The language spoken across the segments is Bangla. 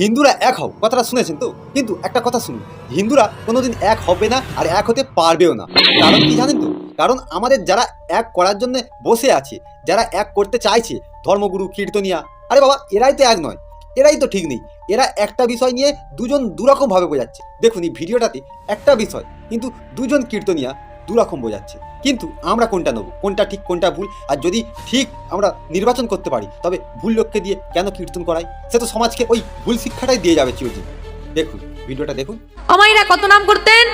হিন্দুরা এক হও, কথাটা শুনেছেন তো? কিন্তু একটা কথা শুনুন, হিন্দুরা কোনোদিন এক হবে না আর এক হতে পারবেও না। কারণ কি জানেন তো? কারণ আমাদের যারা এক করার জন্য বসে আছে, যারা এক করতে চাইছে, ধর্মগুরু, কীর্তনিয়া, আরে বাবা, এরাই তো এক নয়। এরাই তো ঠিক নেই। এরা একটা বিষয় নিয়ে দুজন দুরকমভাবে বোঝাচ্ছে। দেখুন এই ভিডিওটাতে একটা বিষয়, কিন্তু দুজন কীর্তনিয়া দুরকম বোঝাচ্ছে কিন্তু আমরা কোনটা নেব? কোনটা ঠিক কোনটা ভুল? আর যদি ঠিক আমরা নির্বাচন করতে পারি তবে ভুল লোককে দিয়ে কেন কীর্তন করাই সে তো সমাজকে ওই ভুল শিক্ষাটাই দিয়ে যাবে চিরদিন। দেখুন ভিডিওটা দেখুন। অমাইরা কত নাম করতেন?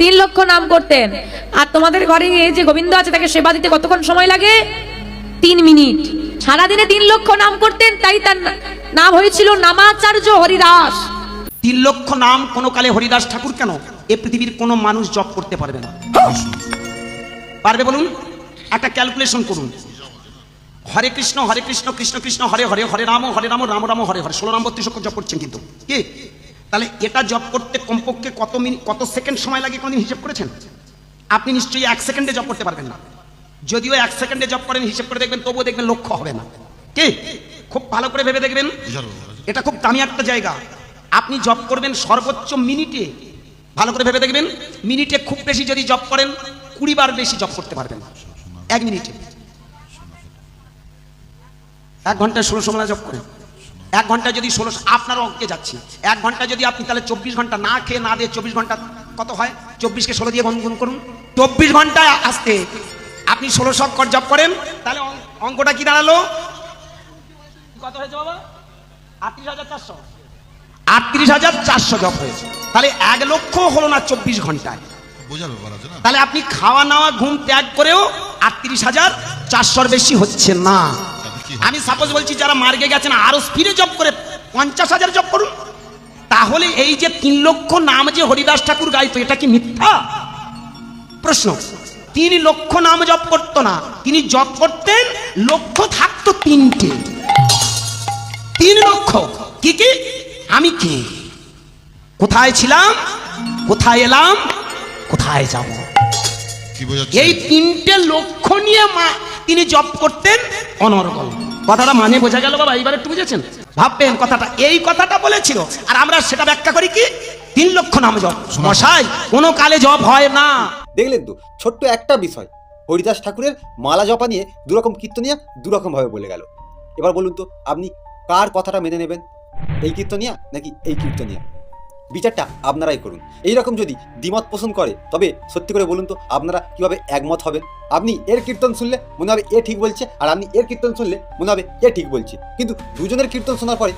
তিন লক্ষ নাম করতেন। আর তোমাদের ঘরে এই যে গোবিন্দ আছে তাকে সেবা দিতে কতক্ষণ সময় লাগে? তিন মিনিট। সারাদিনে তিন লক্ষ নাম করতেন তাই তার নাম হয়েছিল নামাচার্য হরিদাস। তিন লক্ষ নাম কোনো কালে হরিদাস ঠাকুর কেন? এ পৃথিবীর কোনো মানুষ জব করতে পারবে না। পারবে বলুন? একটা ক্যালকুলেশন করুন। হরে কৃষ্ণ হরে কৃষ্ণ কৃষ্ণ কৃষ্ণ হরে হরে হরে রাম হরে রাম রাম রাম হরে হরে। ষোলো নাম বত্রিশ অক্ষর জপ করছেন কিন্তু। কি? তাহলে এটা জব করতে কমপক্ষে কত মিনিট কত সেকেন্ড সময় লাগে কোনদিন হিসেব করেছেন? আপনি নিশ্চয়ই এক সেকেন্ডে জব করতে পারবেন না। যদিও এক সেকেন্ডে জব করেন হিসেব করে দেখবেন তবুও দেখবেন লক্ষ্য হবে না। কি? খুব ভালো করে ভেবে দেখবেন। এটা খুব দামি একটা জায়গা। আপনি জব করবেন সর্বোচ্চ মিনিটে ভালো করে ভেবে দেখবেন, মিনিটে খুব বেশি যদি জব করেন কুড়ি বার বেশি জব করতে পারবেন। এক মিনিটে। এক ঘন্টায় ষোলোশো মেলা জব করেন। এক ঘণ্টা যদি ষোলোশো আপনার অঙ্কে যাচ্ছি। এক ঘণ্টা যদি আপনি তাহলে চব্বিশ ঘণ্টা না খেয়ে না দিয়ে চব্বিশ ঘণ্টা কত হয়? চব্বিশকে ষোলো দিয়ে গুণ করুন। চব্বিশ ঘন্টায় আসতে আপনি ষোলোশো অক্ষর জব করেন, তাহলে অঙ্কটা কি দাঁড়াল? কত হয়েছে বাবা? আটত্রিশ হাজার চারশো। আটত্রিশ হাজার চারশো জব হয়েছে। তাহলে এক লক্ষ হলো না চব্বিশ ঘন্টায়। বোঝার ব্যাপার আছে না? তাহলে আপনি খাওয়া নাওয়া ঘুম ত্যাগ করেও আটত্রিশ হাজার চারশোর বেশি হচ্ছে না। আমি সাপোজ বলছি যারা মার্গে গেছেন আরও স্পিডে জব করে পঞ্চাশ হাজার জব করুন। তাহলে এই যে তিন লক্ষ নাম যে হরিদাস ঠাকুর গাইতো এটা কি মিথ্যা? প্রশ্ন। তিন লক্ষ নাম জপ করতো না তিনি জপ করতেন লক্ষ্য থাকতো তিনটে। তিন লক্ষ। কি কি? আমি কে? কোথায় ছিলাম? কোথায় এলাম? কোথায় যাব? এই তিনটে লক্ষ্য নিয়ে মা তিনি জপ করতেন অনর্গল। কথাটা মানে বোঝা গেল বাবা এইবার একটু বুঝেছেন? ভাববেন কথাটা এই কথাটা বলেছিল আর আমরা সেটা ব্যাখ্যা করি কি? তিন লক্ষ নাম জপ। মশাই কোনো কালে জপ হয় না। দেখলেন তো ছোট্ট একটা বিষয়। হরিদাস ঠাকুরের মালা জপা নিয়ে দুরকম কীর্তনিয়া দুরকমভাবে বলে গেল। এবার বলুন তো আপনি কার কথাটা মেনে নেবেন? এই কীর্তনিয়া নাকি এই কীর্তনিয়া? বিচারটা আপনারাই করুন। এই রকম যদি দ্বিমত পোষণ করে, তবে সত্যি করে বলুন তো, আপনারা কীভাবে একমত হবেন? আপনি এর কীর্তন শুনলে মনে হবে এ ঠিক বলছে, আর আপনি এর কীর্তন শুনলে মনে হবে এ ঠিক বলছে। কিন্তু দুজনের কীর্তন শোনার পরে